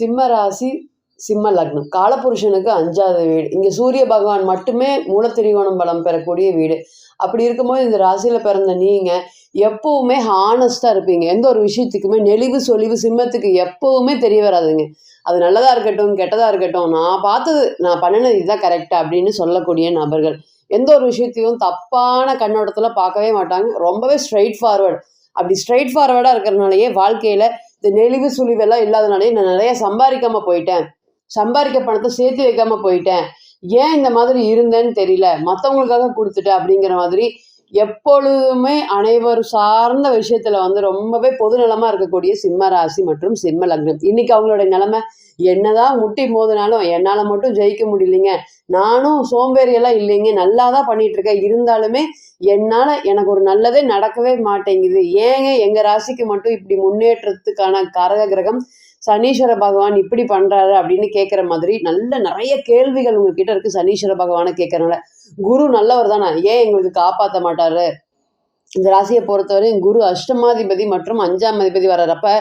சிம்ம ராசி சிம்ம லக்னம். காலபுருஷனுக்கு அஞ்சாவது வீடு. இங்கே சூரிய பகவான் மட்டுமே மூலத்திரிகோணம் பலம் பெறக்கூடிய வீடு. அப்படி இருக்கும்போது இந்த ராசியில் பிறந்த நீங்கள் எப்பவுமே ஹானஸ்டாக இருப்பீங்க. எந்த ஒரு விஷயத்துக்குமே நெளிவு சொலிவு சிம்மத்துக்கு எப்பவுமே தெரிய வராதுங்க. அது நல்லதாக இருக்கட்டும் கெட்டதாக இருக்கட்டும். நான் பார்த்தது நான் பண்ணினது இதுதான் கரெக்டாக அப்படின்னு சொல்லக்கூடிய நபர்கள். எந்த ஒரு விஷயத்தையும் தப்பான கண்ணோட்டத்தில் பார்க்கவே மாட்டாங்க. ரொம்பவே ஸ்ட்ரைட் ஃபார்வர்டு அப்படி ஸ்ட்ரைட் ஃபார்வர்டாக இருக்கிறனாலயே வாழ்க்கையில் இந்த நெளிவு சுழிவெல்லாம் இல்லாதனாலே நான் நிறைய சம்பாதிக்காம போயிட்டேன். சம்பாதிக்க பணத்தை சேர்த்து வைக்காம போயிட்டேன். ஏன் இந்த மாதிரி இருந்தேன்னு தெரியல. மற்றவங்களுக்காக கொடுத்துட்டேன் அப்படிங்கிற மாதிரி எப்பொழுதுமே அனைவரும் சார்ந்த விஷயத்துல வந்து ரொம்பவே பொதுநலமா இருக்கக்கூடிய சிம்ம ராசி மற்றும் சிம்ம லக்னம். இன்னைக்கு அவங்களோட நிலைமை என்னதான் முட்டி மோதினாலும் என்னால் மட்டும் ஜெயிக்க முடியலைங்க. நானும் சோம்பேறியெல்லாம் இல்லைங்க. நல்லா தான் பண்ணிட்டு இருக்கேன். இருந்தாலுமே என்னால் எனக்கு ஒரு நல்லதே நடக்கவே மாட்டேங்குது. ஏங்க எங்கள் ராசிக்கு மட்டும் இப்படி முன்னேற்றத்துக்கான கரக கிரகம் சனீஸ்வர பகவான் இப்படி பண்றாரு அப்படின்னு கேட்குற மாதிரி நல்ல நிறைய கேள்விகள் உங்ககிட்ட இருக்கு சனீஸ்வர பகவானை கேட்கறனால குரு நல்லவர் தானே. ஏன் எங்களுக்கு காப்பாற்ற மாட்டாரு? இந்த ராசியை பொறுத்தவரை குரு அஷ்டமாதிபதி மற்றும் அஞ்சாம் அதிபதி வர்றப்ப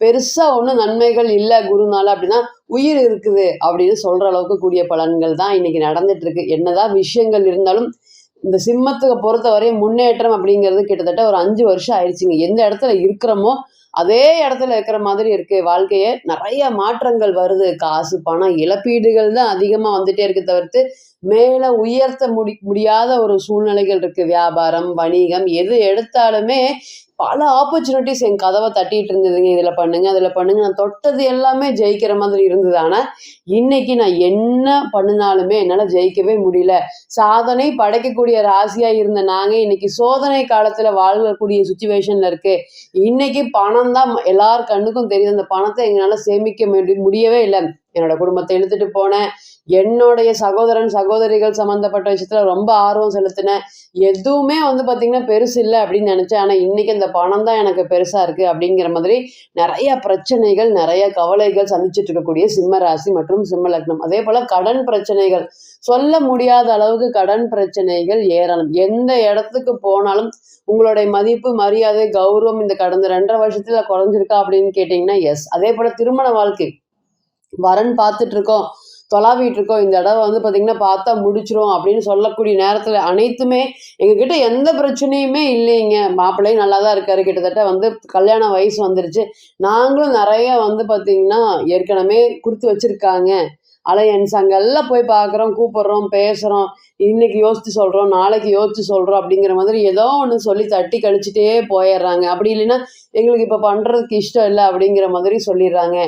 பெருசா ஒன்றும் நன்மைகள் இல்லை குருனால அப்படின்னா உயிர் இருக்குது அப்படின்னு சொல்ற அளவுக்கு கூடிய பலன்கள் தான் இன்னைக்கு நடந்துட்டு இருக்கு என்னதான் விஷயங்கள் இருந்தாலும் இந்த சிம்மத்துக்கு பொறுத்தவரை முன்னேற்றம் அப்படிங்கிறது கிட்டத்தட்ட ஒரு அஞ்சு வருஷம் ஆயிடுச்சுங்க. எந்த இடத்துல இருக்கிறோமோ அதே இடத்துல இருக்கிற மாதிரி இருக்கு. வாழ்க்கையே நிறைய மாற்றங்கள் வருது. காசு பணம் இழப்பீடுகள் தான் அதிகமாக வந்துட்டே இருக்கு தவிர்த்து மேலே உயர்த்த முடி முடியாத ஒரு சூழ்நிலைகள் இருக்கு. வியாபாரம் வணிகம் எது எடுத்தாலுமே பல ஆப்பர்ச்சுனிட்டிஸ் என் கதவை தட்டிட்டு இருந்ததுங்க. இதில் பண்ணுங்க அதில் பண்ணுங்க. நான் தொட்டது எல்லாமே ஜெயிக்கிற மாதிரி இருந்தது. ஆனால் இன்னைக்கு நான் என்ன பண்ணினாலுமே என்னால் ஜெயிக்கவே முடியல. சாதனை படைக்கக்கூடிய ராசியா இருந்த நாங்க இன்னைக்கு சோதனை காலத்துல வாழக்கூடிய சுச்சுவேஷன்ல இருக்கு. இன்னைக்கு பணம் பணம் தான் எல்லார் கண்ணுக்கும் தெரியுது. அந்த பணத்தை எங்களால் சேமிக்க முடியவே இல்லை. என்னோட குடும்பத்தை இழுத்துட்டு போனேன். என்னுடைய சகோதரன் சகோதரிகள் சம்மந்தப்பட்ட விஷயத்துல ரொம்ப ஆர்வம் செலுத்தினேன் எதுவுமே வந்து பார்த்தீங்கன்னா பெருசு இல்லை அப்படின்னு நினச்சேன். ஆனால் இன்னைக்கு இந்த பணம் தான் எனக்கு பெருசாக இருக்கு அப்படிங்கிற மாதிரி நிறைய பிரச்சனைகள் நிறைய கவலைகள் சந்திச்சுட்டு இருக்கக்கூடிய சிம்ம ராசி மற்றும் சிம்ம லக்னம். அதே போல கடன் பிரச்சனைகள். சொல்ல முடியாத அளவுக்கு கடன் பிரச்சனைகள் ஏறணும். எந்த இடத்துக்கு போனாலும் உங்களுடைய மதிப்பு மரியாதை கௌரவம் இந்த கடந்த ரெண்டரை வருஷத்துல குறைஞ்சிருக்கா அப்படின்னு கேட்டிங்கன்னா எஸ் அதே போல திருமண வாழ்க்கை. வரன் பார்த்துட்டு இருக்கோம். தொலாவிட்டு இருக்கோம் இந்த இடம் வந்து பார்த்தீங்கன்னா பார்த்தா முடிச்சிரும் அப்படின்னு சொல்லக்கூடிய நேரத்தில் அனைத்துமே எங்ககிட்ட எந்த பிரச்சனையுமே இல்லைங்க. மாப்பிள்ளையும் நல்லா தான் இருக்காரு. கிட்டத்தட்ட வந்து கல்யாண வயசு வந்துருச்சு. நாங்களும் நிறைய வந்து பார்த்தீங்கன்னா ஏற்கனவே கொடுத்து வச்சுருக்காங்க. அலையன்ஸ் அங்கெல்லாம் போய் பார்க்குறோம் கூப்பிட்றோம் பேசுகிறோம் இன்னைக்கு யோசித்து சொல்கிறோம் நாளைக்கு யோசித்து சொல்கிறோம் அப்படிங்கிற மாதிரி ஏதோ ஒன்று சொல்லி தட்டி கழிச்சிட்டே போயிடுறாங்க. அப்படி இல்லைன்னா எங்களுக்கு இப்போ பண்ணுறதுக்கு இஷ்டம் இல்லை அப்படிங்கிற மாதிரி சொல்லிடுறாங்க.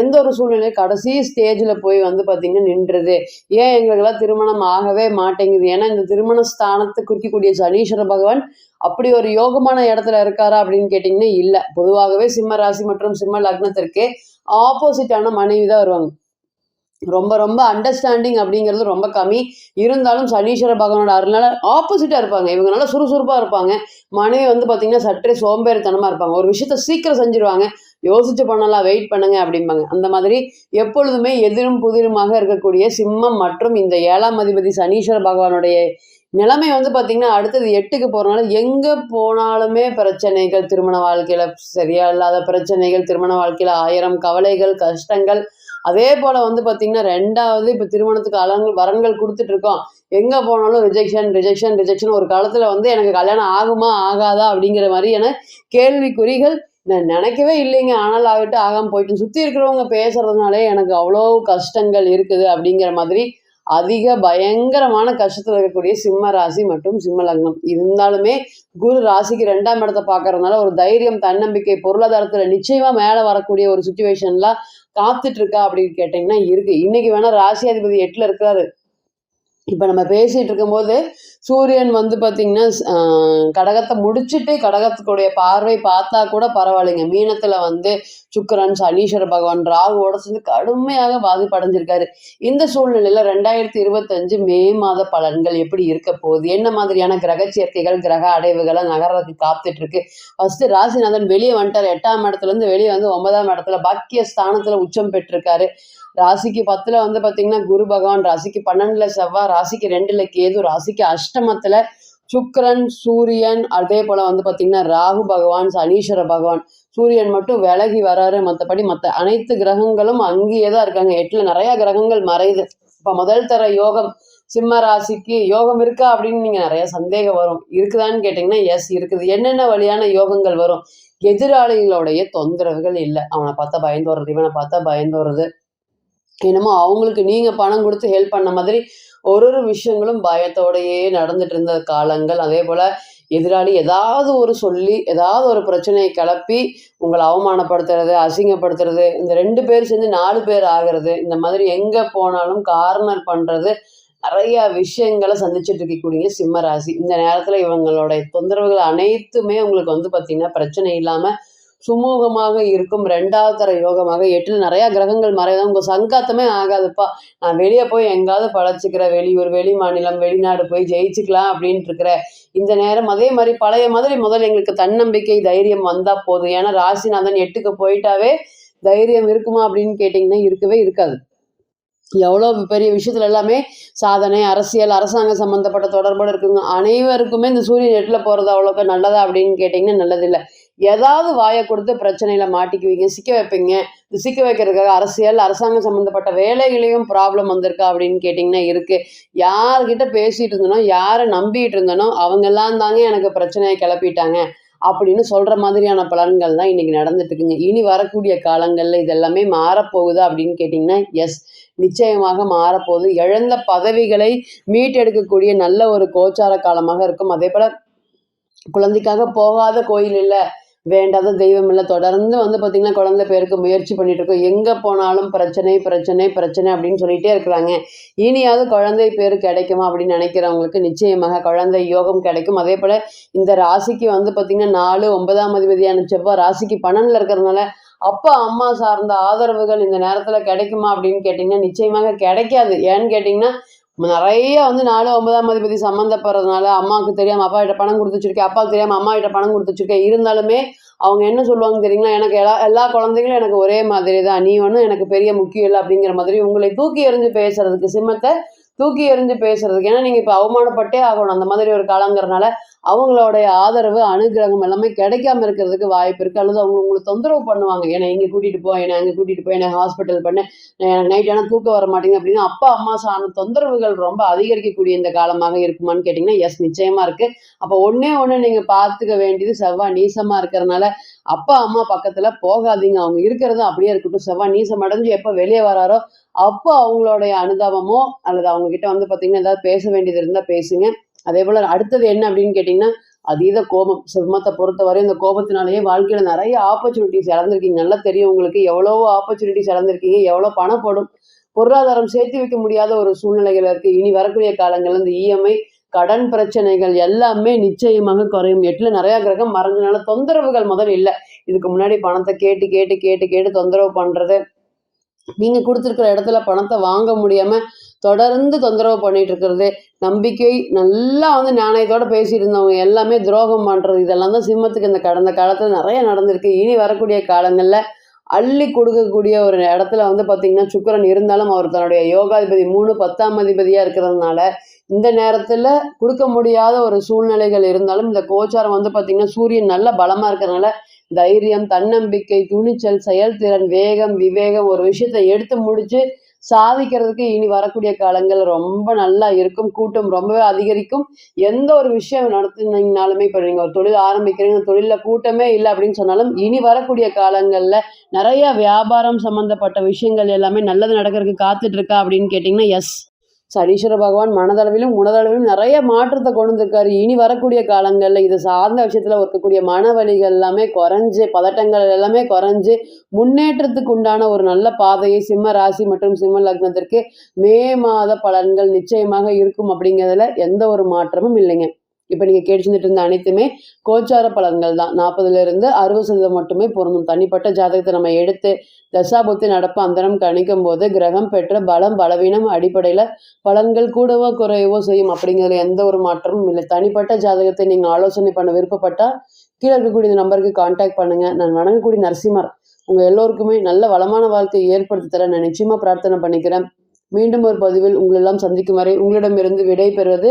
எந்த ஒரு சூழ்நிலை கடைசி ஸ்டேஜில் போய் வந்து பார்த்திங்கன்னா நின்றுது ஏன் எங்களுக்கெல்லாம் திருமணம் ஆகவே மாட்டேங்குது? ஏன்னா இந்த திருமண ஸ்தானத்தை குறிக்கக்கூடிய சனீஸ்வர பகவான் அப்படி ஒரு யோகமான இடத்துல இருக்காரா அப்படின்னு கேட்டிங்கன்னா இல்லை. பொதுவாகவே சிம்ம ராசி மற்றும் சிம்ம லக்னத்திற்கு ஆப்போசிட்டான மனைவி தான் வருவாங்க. ரொம்ப ரொம்ப அண்டர்ஸ்டாண்டிங் அப்படிங்கிறது ரொம்ப கம்மி. இருந்தாலும் சனீஸ்வர பகவானோட அருளால் ஆப்போசிட்டாக இருப்பாங்க. இவங்க நல்லா சுறுசுறுப்பாக இருப்பாங்க. மனைவி வந்து பார்த்தீங்கன்னா சற்றே சோம்பேறித்தனமாக இருப்பாங்க. ஒரு விஷயத்த சீக்கிரம் செஞ்சுருவாங்க. யோசிச்சு பண்ணலாம் வெயிட் பண்ணுங்க அப்படிம்பாங்க. அந்த மாதிரி எப்பொழுதுமே எதிரும் புதிருமாக இருக்கக்கூடிய சிம்மம் மற்றும் இந்த ஏழாம் அதிபதி சனீஸ்வர பகவானுடைய நிலைமை வந்து பார்த்திங்கன்னா அடுத்தது எட்டுக்கு போகிறனால எங்கே போனாலுமே பிரச்சனைகள் திருமண வாழ்க்கையில் சரியா இல்லாத பிரச்சனைகள் திருமண வாழ்க்கையில் ஆயிரம் கவலைகள் கஷ்டங்கள் அதே போல் வந்து பார்த்தீங்கன்னா ரெண்டாவது இப்போ திருமணத்துக்கு அலங்கள் வரன்கள் கொடுத்துட்டு இருக்கோம் எங்கே போனாலும் ரிஜெக்ஷன் ரிஜெக்ஷன் ரிஜெக்ஷன் ஒரு காலத்தில் வந்து எனக்கு கல்யாணம் ஆகுமா ஆகாதா அப்படிங்கிற மாதிரியான கேள்விக்குறிகள் நான் நினைக்கவே இல்லைங்க. ஆனால் ஆகிட்டு ஆகாமல் போயிட்டு சுற்றி இருக்கிறவங்க பேசுறதுனாலே எனக்கு அவ்வளோ கஷ்டங்கள் இருக்குது அப்படிங்கிற மாதிரி அதிக பயங்கரமான கஷ்டத்தில் இருக்கக்கூடிய சிம்ம ராசி மற்றும் சிம்ம லக்னம். இருந்தாலுமே குரு ராசிக்கு ரெண்டாம் இடத்தை பார்க்கறதுனால ஒரு தைரியம் தன்னம்பிக்கை பொருளாதாரத்தில் நிச்சயமா மேலே வரக்கூடிய ஒரு சுச்சுவேஷன்லாம் காத்துட்டு இருக்கா அப்படின்னு கேட்டிங்கன்னா இருக்கு. இன்னைக்கு வேணா ராசி அதிபதி எட்டுல இருக்கிறாரு. இப்போ நம்ம பேசிட்டு இருக்கும்போது சூரியன் வந்து பார்த்திங்கன்னா கடகத்தை முடிச்சுட்டு கடகத்துக்குடைய பார்வை பார்த்தா கூட பரவாயில்லைங்க. மீனத்தில் வந்து சுக்கரன் சனீஸ்வர பகவான் ராகுவோட சேர்ந்து கடுமையாக பாதிப்படைஞ்சிருக்காரு. இந்த சூழ்நிலையில ரெண்டாயிரத்தி இருபத்தஞ்சு மே மாத பலன்கள் எப்படி இருக்க போகுது? என்ன மாதிரியான கிரக சேர்க்கைகள் கிரக அடைவுகளை நகரத்துக்கு காத்துட்டு இருக்கு? ஃபர்ஸ்ட் ராசிநாதன் வெளியே வந்துட்டார். எட்டாம் இடத்துல இருந்து வெளியே வந்து ஒன்பதாம் இடத்துல பாக்கிய ஸ்தானத்துல உச்சம் பெற்றிருக்காரு. ராசிக்கு பத்துல வந்து பாத்தீங்கன்னா குரு பகவான் ராசிக்கு பன்னெண்டுல செவ்வாய் ராசிக்கு ரெண்டுல கேது ராசிக்கு அஷ்டமத்துல சுக்கரன் சூரியன் அதே போல வந்து பார்த்தீங்கன்னா ராகு பகவான் சனீஸ்வர பகவான். சூரியன் மட்டும் விலகி வராரு. மற்றபடி மற்ற அனைத்து கிரகங்களும் அங்கேயே தான் இருக்காங்க. எட்டுல நிறைய கிரகங்கள் மறையுது. இப்போ முதல் தர யோகம் சிம்ம ராசிக்கு யோகம் இருக்கா அப்படின்னு நீங்க நிறைய சந்தேகம் வரும். இருக்குதான்னு கேட்டிங்கன்னா எஸ் இருக்குது. என்னென்ன வழியான யோகங்கள் வரும்? எதிராளிகளுடைய தொந்தரவுகள் இல்லை. அவனை பார்த்தா பயந்து வர்றது இவனை பார்த்தா பயந்து வர்றது என்னமோ அவங்களுக்கு நீங்க பணம் கொடுத்து ஹெல்ப் பண்ண மாதிரி ஒரு ஒரு விஷயங்களும் பயத்தோடையே நடந்துட்டு இருந்த காலங்கள். அதே போல எதிராளி ஏதாவது ஒரு சொல்லி ஏதாவது ஒரு பிரச்சனையை கிளப்பி உங்களை அவமானப்படுத்துறது அசிங்கப்படுத்துறது இந்த ரெண்டு பேர் சேர்ந்து நாலு பேர் ஆகிறது இந்த மாதிரி எங்க போனாலும் கார்னர் பண்றது நிறைய விஷயங்களை சந்திச்சுட்டு இருக்கக்கூடிய சிம்ம ராசி. இந்த நேரத்துல இவங்களுடைய தொந்தரவுகள் அனைத்துமே உங்களுக்கு வந்து பார்த்திங்கன்னா பிரச்சனை இல்லாம சுமூகமாக இருக்கும் ரெண்டாவது தர யோகமாக. எட்டில் நிறைய கிரகங்கள் மறைதான் உங்க சங்காத்தமே ஆகாதுப்பா. நான் வெளியே போய் எங்காவது பழச்சிக்கிறேன். வெளியூர் வெளி மாநிலம் வெளிநாடு போய் ஜெயிச்சுக்கலாம் அப்படின்ட்டு இருக்கிற இந்த நேரம். அதே மாதிரி பழைய மாதிரி முதல் எங்களுக்கு தன்னம்பிக்கை தைரியம் வந்தா போதும். ஏன்னா ராசிநாதன் எட்டுக்கு போயிட்டாவே தைரியம் இருக்குமா அப்படின்னு கேட்டிங்கன்னா இருக்கவே இருக்காது. எவ்வளோ பெரிய விஷயத்துல எல்லாமே சாதனை அரசியல் அரசாங்கம் சம்மந்தப்பட்ட தொடர்போடு இருக்குங்க. அனைவருக்குமே இந்த சூரியன் எட்டில் போகிறது அவ்வளோக்கா நல்லதா அப்படின்னு கேட்டிங்கன்னா நல்லதில்லை. ஏதாவது வாயை கொடுத்து பிரச்சனையில் மாட்டிக்குவீங்க சிக்க வைப்பீங்க. இந்த சிக்க வைக்கிறதுக்காக அரசியல் அரசாங்கம் சம்மந்தப்பட்ட வேலைகளையும் ப்ராப்ளம் வந்திருக்கா அப்படின்னு கேட்டிங்கன்னா இருக்குது யார்கிட்ட பேசிகிட்டு இருந்தனோ யாரை நம்பிட்டு இருந்தனோ அவங்கெல்லாம் தாங்க எனக்கு பிரச்சனையை கிளப்பிட்டாங்க. அப்படின்னு சொல்கிற மாதிரியான பலன்கள் தான் இன்றைக்கி நடந்துட்டு இருக்குங்க. இனி வரக்கூடிய காலங்களில் இதெல்லாமே மாறப்போகுது அப்படின்னு கேட்டிங்கன்னா எஸ் நிச்சயமாக மாறப்போகுது. இழந்த பதவிகளை மீட்டெடுக்கக்கூடிய நல்ல ஒரு கோச்சார காலமாக இருக்கும். அதே போல் குழந்தைக்காக போகாத கோயில் இல்லை. வேண்டாத தெய்வம் இல்லை. தொடர்ந்து வந்து பார்த்திங்கன்னா குழந்தை பேருக்கு முயற்சி பண்ணிகிட்டு இருக்கோம் எங்கே போனாலும் பிரச்சனை பிரச்சனை பிரச்சனை அப்படின்னு சொல்லிகிட்டே இருக்கிறாங்க. இனியாவது குழந்தை பேர் கிடைக்குமா அப்படின்னு நினைக்கிறவங்களுக்கு நிச்சயமாக குழந்தை யோகம் கிடைக்கும். அதே போல் இந்த ராசிக்கு வந்து பார்த்திங்கன்னா நாலு ஒன்பதாம் அதிபதியான செவ்வாய் ராசிக்கு பன்னெண்டில் இருக்கிறதுனால அப்பா அம்மா சார்ந்த ஆதரவுகள் இந்த நேரத்தில் கிடைக்குமா அப்படின்னு கேட்டிங்கன்னா நிச்சயமாக கிடைக்காது. ஏன்னு கேட்டிங்கன்னா நிறைய வந்து நாலு ஒன்பதாம் அதிபதி சம்மந்தப்படுறதுனால அம்மாவுக்கு தெரியாமல் அப்பா கிட்ட பணம் கொடுத்து வச்சிருக்கேன் அப்பாவுக்கு தெரியாமல் அம்மா கிட்ட பணம் கொடுத்து வச்சிருக்கேன். இருந்தாலுமே அவங்க என்ன சொல்லுவாங்க தெரியுங்களா? எனக்கு எல்லா எல்லா குழந்தைகளும் எனக்கு ஒரே மாதிரி தான் நீ ஒன்றும் எனக்கு பெரிய முக்கியம் இல்லை அப்படிங்கிற மாதிரி உங்களை தூக்கி எறிஞ்சு பேசுறதுக்கு சிம்மத்தை தூக்கி எறிஞ்சு பேசுறதுக்கு. ஏன்னா நீங்கள் இப்போ அவமானப்பட்டே ஆகணும். அந்த மாதிரி ஒரு காலங்கிறனால அவங்களுடைய ஆதரவு அனுகிரகம் எல்லாமே கிடைக்காம இருக்கிறதுக்கு வாய்ப்பு இருக்குது அல்லது அவங்க உங்களுக்கு தொந்தரவு பண்ணுவாங்க. ஏன்னா இங்கே கூட்டிகிட்டு போ. என்னை அங்கே கூட்டிகிட்டு போய் என்னை ஹாஸ்பிட்டல் பண்ண. நைட் ஆனால் தூக்கம் வர மாட்டேங்குது அப்படின்னா அப்பா அம்மா சார்ந்த தொந்தரவுகள் ரொம்ப அதிகரிக்கக்கூடிய இந்த காலமாக இருக்குமான்னு கேட்டிங்கன்னா எஸ் நிச்சயமாக இருக்குது அப்போ ஒன்றே ஒன்று நீங்கள் பார்த்துக்க வேண்டியது செவ்வாய் நீசமாக இருக்கிறனால அப்பா அம்மா பக்கத்தில் போகாதீங்க. அவங்க இருக்கிறது அப்படியே இருக்கட்டும். செவ்வாய் நீசம் அடைஞ்சு எப்போ வெளியே வராரோ அப்போ அவங்களுடைய அனுதாபமோ அல்லது அவங்க கிட்ட வந்து பார்த்தீங்கன்னா ஏதாவது பேச வேண்டியது இருந்தால் பேசுங்க. அதே போல் அடுத்தது என்ன அப்படின்னு கேட்டிங்கன்னா அதீத கோபம். சிம்மத்தை பொறுத்தவரை இந்த கோபத்தினாலேயே வாழ்க்கையில் நிறைய ஆப்பர்ச்சுனிட்டிஸ் இழந்திருக்கீங்க. நல்லா தெரியும் உங்களுக்கு எவ்வளவோ ஆப்பர்ச்சுனிட்டிஸ் இழந்திருக்கீங்க. எவ்வளோ பணம் போடும். பொருளாதாரம் சேர்த்து வைக்க முடியாத ஒரு சூழ்நிலைகள் இருக்குது இனி வரக்கூடிய காலங்களில் இந்த இஎம்ஐ கடன் பிரச்சனைகள் எல்லாமே நிச்சயமாக குறையும். எட்டில் நிறையா கிரகம் மறைஞ்சனால தொந்தரவுகள் முதல் இல்லை. இதுக்கு முன்னாடி பணத்தை கேட்டு கேட்டு கேட்டு கேட்டு தொந்தரவு பண்ணுறது நீங்கள் கொடுத்துருக்குற இடத்துல பணத்தை வாங்க முடியாமல் தொடர்ந்து தொந்தரவு பண்ணிட்டு இருக்கிறது. நம்பிக்கை நல்லா வந்து நாணயத்தோடு பேசியிருந்தவங்க இருந்தவங்க எல்லாமே துரோகம் பண்ணுறது இதெல்லாம் தான் சிம்மத்துக்கு இந்த கடந்த காலத்தில் நிறைய நடந்திருக்கு. இனி வரக்கூடிய காலங்களில் அள்ளி கொடுக்கக்கூடிய ஒரு இடத்துல வந்து பார்த்திங்கன்னா சுக்கரன் இருந்தாலும் அவர் தன்னுடைய யோகாதிபதி மூணு பத்தாம் அதிபதியாக இருக்கிறதுனால இந்த நேரத்தில் கொடுக்க முடியாத ஒரு சூழ்நிலைகள் இருந்தாலும் இந்த கோச்சாரம் வந்து பார்த்திங்கன்னா சூரியன் நல்ல பலமாக இருக்கிறதுனால தைரியம் தன்னம்பிக்கை துணிச்சல் செயல்திறன் வேகம் விவேகம் ஒரு விஷயத்தை எடுத்து முடித்து சாதிக்கிறதுக்கு இனி வரக்கூடிய காலங்கள் ரொம்ப நல்லா இருக்கும் கூட்டம் ரொம்பவே அதிகரிக்கும். எந்த ஒரு விஷயம் நடத்தினீங்கனாலுமே இப்போ நீங்கள் ஒரு தொழில் ஆரம்பிக்கிறீங்க தொழிலில் கூட்டமே இல்லை அப்படின்னு சொன்னாலும் இனி வரக்கூடிய காலங்களில் நிறைய வியாபாரம் சம்மந்தப்பட்ட விஷயங்கள் எல்லாமே நல்லது நடக்கிறதுக்கு காத்துட்டு இருக்கா அப்படின்னு கேட்டிங்கன்னா எஸ் சனீஸ்வர பகவான் மனதளவிலும் உணதளவிலும் நிறைய மாற்றத்தை கொண்டு வந்திருக்காரு. இனி வரக்கூடிய காலங்களில் இது சார்ந்த விஷயத்தில் இருக்கக்கூடிய மன வழிகள் எல்லாமே குறைஞ்சு பதட்டங்கள் எல்லாமே குறைஞ்சு முன்னேற்றத்துக்கு உண்டான ஒரு நல்ல பாதையை சிம்ம ராசி மற்றும் சிம்ம லக்னத்திற்கு மே மாத பலன்கள் நிச்சயமாக இருக்கும் அப்படிங்கிறதுல எந்த ஒரு மாற்றமும் இல்லைங்க. இப்போ நீங்கள் கேட்டுட்டு இருந்த அனைத்துமே கோச்சார பலன்கள் தான். நாற்பதுலேருந்து அறுபது சதவீதம் மட்டுமே பொருந்தும். தனிப்பட்ட ஜாதகத்தை நம்ம எடுத்து தசாபுத்தி நடப்பு அந்தரம் கணிக்கும் போது கிரகம் பெற்ற பலம் பலவீனம் அடிப்படையில் பலன்கள் கூடவோ குறையவோ செய்யும் அப்படிங்கிறதுல எந்த ஒரு மாற்றமும் இல்லை. தனிப்பட்ட ஜாதகத்தை நீங்கள் ஆலோசனை பண்ண விருப்பப்பட்டால் கீழே இருக்கக்கூடிய இந்த நம்பருக்கு காண்டாக்ட் பண்ணுங்கள் நான் வணங்கக்கூடிய நரசிம்மர் உங்கள் எல்லோருக்குமே நல்ல வளமான வாழ்க்கையை ஏற்படுத்தி தர நான் நிச்சயமாக பிரார்த்தனை பண்ணிக்கிறேன். மீண்டும் ஒரு பதிவில் உங்களெல்லாம் சந்திக்கும் வரை உங்களிடமிருந்து விடை பெறுவது